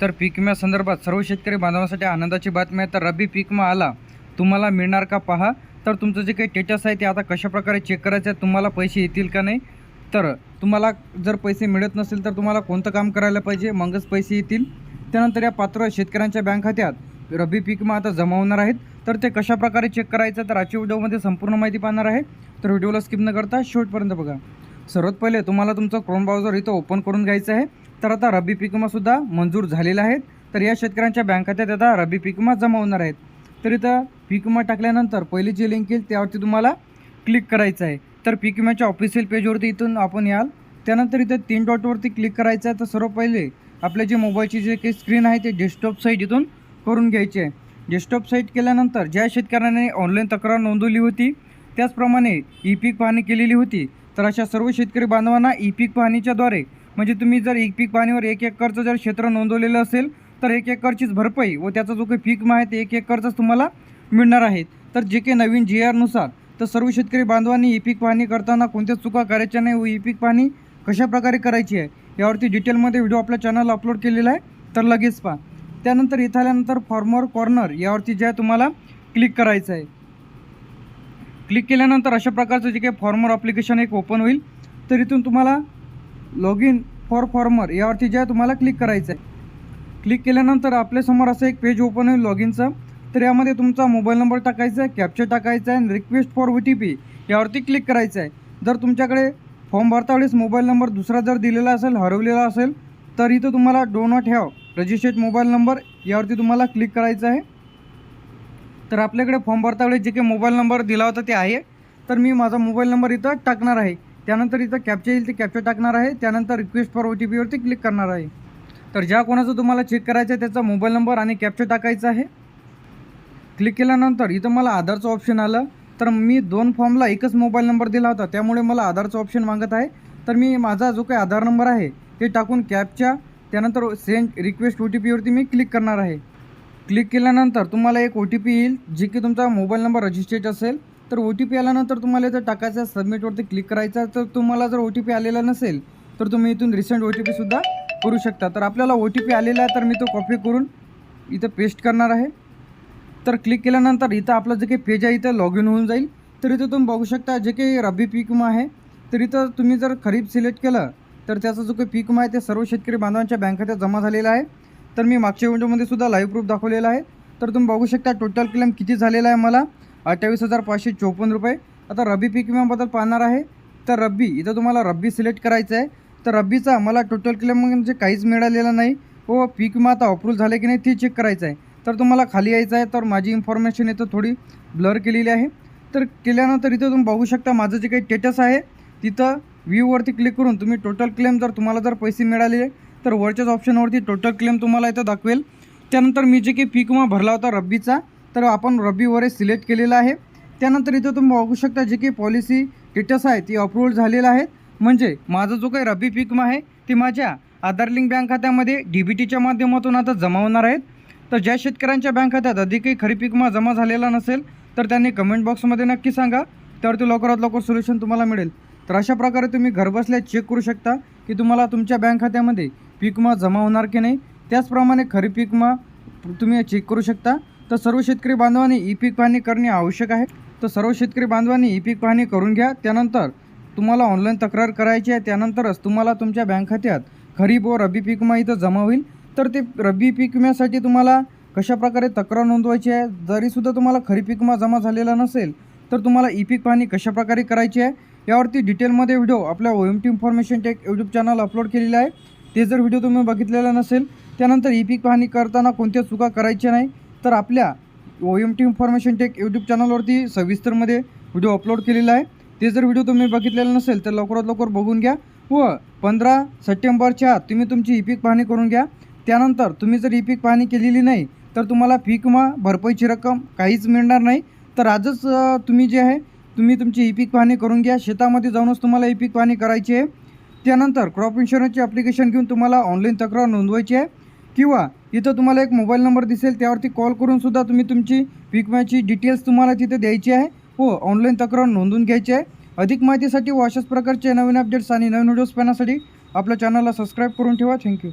तर पीक विम्यासंदर्भात सर्व शेतकरी बांधवांसाठी आनंदाची बातमी आहे. तर रब्बी पीक विमा आला तुम्हाला मिळणार का पहा? तर तुमचं जे काही स्टेटस आहे ते आता कशाप्रकारे चेक करायचं आहे तुम्हाला पैसे येतील का नाही? तर तुम्हाला जर पैसे मिळत नसेल तर तुम्हाला कोणतं काम करायला पाहिजे? मगच पैसे येतील. त्यानंतर या पात्र शेतकऱ्यांच्या बँक खात्यात रब्बी पीक विमा आता जमा होणार आहेत. तर ते कशाप्रकारे चेक करायचं तर आजच्या व्हिडिओमध्ये संपूर्ण माहिती पाहणार आहे. तर व्हिडिओला स्किप न करता शेवटपर्यंत बघा. सर्वात पहिले तुम्हाला तुमचं क्रोम ब्राउझर इथं ओपन करून घ्यायचं आहे. तर आता रब्बी पीक विमासुद्धा मंजूर झालेला आहे. तर या शेतकऱ्यांच्या बँक खात्यात आता रब्बी पीक विमा जमा होणार आहेत. तर इथं पीक विमा टाकल्यानंतर पहिली जी लिंक येईल त्यावरती तुम्हाला क्लिक करायचं आहे. तर पीक विम्याच्या ऑफिशियल पेजवरती इथून आपण याल. त्यानंतर इथं तीन डॉटवरती क्लिक करायचं आहे. तर सर्व पहिले आपल्या जे मोबाईलची जे काही स्क्रीन आहे ते डेस्कटॉप साईट इथून करून घ्यायची आहे. डेस्कटॉप साईट केल्यानंतर ज्या शेतकऱ्याने ऑनलाईन तक्रार नोंदवली होती त्याचप्रमाणे ई पीक पाहणी केलेली होती. तर अशा सर्व शेतकरी बांधवांना ई पीक पाहणीच्याद्वारे म्हणजे तुम्ही जर ई पीक पाहणीवर एक एकरचं जर क्षेत्र नोंदवलेलं असेल तर एक एकरचीच भरपाई व त्याचा जो काही पीक आहे ते एक एकरचाच तुम्हाला मिळणार आहे. तर जे काही नवीन जी आरनुसार तर सर्व शेतकरी बांधवांनी ई पीक पाहणी करताना कोणत्याच चुका करायच्या नाही व ई पीक पाहणी कशाप्रकारे करायची आहे यावरती डिटेलमध्ये व्हिडिओ आपल्या चॅनलला अपलोड केलेला आहे तर लगेच पहा. त्यानंतर इथं आल्यानंतर फॉर्मर कॉर्नर यावरती जे आहे तुम्हाला क्लिक करायचं आहे. क्लिक केल्यानंतर अशा प्रकारचं जे काही फॉर्मर ॲप्लिकेशन एक ओपन होईल तर इथून तुम्हाला लॉग इन फॉर फॉर्मर यावरती जे आहे तुम्हाला क्लिक करायचं आहे क्लिक केल्यानंतर आपल्यासमोर असं एक पेज ओपन होईल लॉग इनचं तर यामध्ये तुमचा मोबाईल नंबर टाकायचा आहे कॅप्चर टाकायचा आहे आणि request for O T P यावरती क्लिक करायचं आहे जर तुमच्याकडे फॉर्म भरता वेळेस मोबाईल नंबर दुसरा जर दिलेला असेल हरवलेला असेल तर इथं तुम्हाला do not have registered mobile number यावरती तुम्हाला क्लिक करायचं आहे. तर आपल्याकडे फॉर्म भरता वेळेस जे काही मोबाईल नंबर दिला होता ते आहे. तर मी माझा मोबाईल नंबर इथं टाकणार आहे. त्यानंतर इथं कॅप्चर येईल ते कॅप्चर टाकणार आहे. त्यानंतर रिक्वेस्ट फॉर ओ टी पीवरती क्लिक करणार आहे. तर ज्या कोणाचं तुम्हाला चेक करायचं आहे त्याचा मोबाईल नंबर आणि कॅप्चर टाकायचा आहे. क्लिक केल्यानंतर इथं मला आधारचं ऑप्शन आलं. तर मी दोन फॉर्मला एकच मोबाईल नंबर दिला होता. त्यामुळे मला आधारचं ऑप्शन मागत आहे. तर मी माझा जो काही आधार नंबर आहे ते टाकून कॅपच्या त्यानंतर सेंड रिक्वेस्ट ओ टी पीवरती मी क्लिक करणार आहे. क्लिक केल्यानंतर तुम्हाला एक ओ टी पी येईल जे की तुमचा मोबाईल नंबर रजिस्टर्ड असेल. तर ओ टी पी आल्यानंतर तुम्हाला इथं टाकायचं सबमिटवरती क्लिक करायचा तर तुम्हाला जर ओ टी पी आलेला नसेल तर तुम्ही इथून रिसेंट ओ टी पीसुद्धा करू शकता. तर आपल्याला ओ टी पी आलेला आहे तर मी तो कॉपी करून इथं पेस्ट करणार आहे. तर क्लिक केल्यानंतर इथं आपलं जे काही पेज आहे इथं लॉग इन होऊन जाईल. तर इथं तुम्ही बघू शकता जे काही रब्बी पीक विमा आहे तर इथं तुम्ही जर खरीप सिलेक्ट केलं तर त्याचा जो काही पीक विमा आहे ते सर्व शेतकरी बांधवांच्या बँक खात्यात जमा झालेला आहे. तर मी मागच्या विंडोमध्ये सुद्धा लाईव्ह प्रूफ दाखवलेला आहे. तर तुम्ही बघू शकता टोटल क्लेम किती झालेला आहे मला. अठ्ठावीस हजार पाचशे चोपन्न रुपये. आता रब्बी पीक विम्याबद्दल पाहणार आहे. तर रब्बी इथं तुम्हाला रब्बी सिलेक्ट करायचं आहे. तर रब्बीचा मला टोटल क्लेम म्हणजे काहीच मिळालेलं नाही. व पीक विमा आता अप्रूव्ह झाले की नाही ते चेक करायचं आहे. तर तुम्हाला खाली यायचं आहे. तर माझी इन्फॉर्मेशन इथं थोडी ब्लर केलेली आहे. तर केल्यानंतर इथं तुम्ही बघू शकता माझं जे काही स्टेटस आहे तिथं व्ह्यूवरती क्लिक करून तुम्ही टोटल क्लेम जर तुम्हाला जर पैसे मिळाले तर वरच्याच ऑप्शनवरती टोटल क्लेम तुम्हाला इथं दाखवेल. त्यानंतर मी जे काही पीक विमा भरला होता रब्बीचा तर आपण रब्बीवर सिलेक्ट केलेला आहे. त्यानंतर इथं तुम्ही बघू शकता जे काही पॉलिसी डिटेल्स आहे ती अप्रूव्हल झालेलं आहे. म्हणजे माझा जो काही रब्बी पीक आहे ते माझ्या आधार लिंक बँक खात्यामध्ये डी बी टीच्या माध्यमातून आता जमा होणार आहेत. तर ज्या शेतकऱ्यांच्या बँक खात्यात अधिकही खरी पीक जमा झालेला नसेल तर त्यांनी कमेंट बॉक्समध्ये नक्की सांगा. त्यावरती लवकरात लवकर सोल्युशन तुम्हाला मिळेल. तर अशा प्रकारे तुम्ही घरबसल्या चेक करू शकता की तुम्हाला तुमच्या बँक खात्यामध्ये पीक जमा होणार की नाही. त्याचप्रमाणे खरी पीक तुम्ही चेक करू शकता. तर सर्व शेतकरी बांधवांनी ई पीक पाहणी करणे आवश्यक आहे. तर सर्व शेतकरी बांधवांनी ई पीक पाहणी करून घ्या. त्यानंतर तुम्हाला ऑनलाईन तक्रार करायची आहे. त्यानंतरच तुम्हाला तुमच्या बँक खात्यात खरीप व रब्बी पीक विमा इथं जमा होईल. तर ते रब्बी पीक विम्यासाठी तुम्हाला कशाप्रकारे तक्रार नोंदवायची आहे? जरीसुद्धा तुम्हाला खरीप पीक विमा जमा झालेला नसेल तर तुम्हाला ई पीक पाहणी कशाप्रकारे करायची आहे? यावरती डिटेलमध्ये व्हिडिओ आपल्या O M T information tech YouTube channel upload केलेला आहे. ते जर व्हिडिओ तुम्ही बघितलेला नसेल त्यानंतर ई पीक पाहणी करताना कोणत्या चुका करायच्या नाही तर आपल्या O M T information tech YouTube चॅनलवरती सविस्तरमध्ये व्हिडिओ अपलोड केलेला आहे. ते जर व्हिडिओ तुम्ही बघितलेला नसेल तर लवकरात लवकर बघून घ्या व पंधरा सप्टेंबरच्या आत तुम्ही तुमची ई पीक पाहणी करून घ्या. त्यानंतर तुम्ही जर ई पीक पाहणी केलेली नाही तर तुम्हाला पीक विमा भरपाईची रक्कम काहीच मिळणार नाही. तर आजच तुम्ही जे आहे तुम्ही तुमची ई पीक पाहणी करून घ्या. शेतामध्ये जाऊनच तुम्हाला ई पीक पाहणी करायची आहे. त्यानंतर क्रॉप इन्शुरन्सची ॲप्लिकेशन घेऊन तुम्हाला ऑनलाईन तक्रार नोंदवायची आहे. किंवा इथं तुम्हाला एक मोबाईल नंबर दिसेल त्यावरती कॉल करूनसुद्धा तुम्ही तुमची पीक विम्याची डिटेल्स तुम्हाला तिथे द्यायची आहे. व ऑनलाईन तक्रार नोंदवून घ्यायची आहे. अधिक माहितीसाठी व अशाच प्रकारचे नवीन अपडेट्स आणि नवीन व्हिडिओज पाहण्यासाठी आपल्या चॅनलला सबस्क्राईब करून ठेवा. थँक्यू.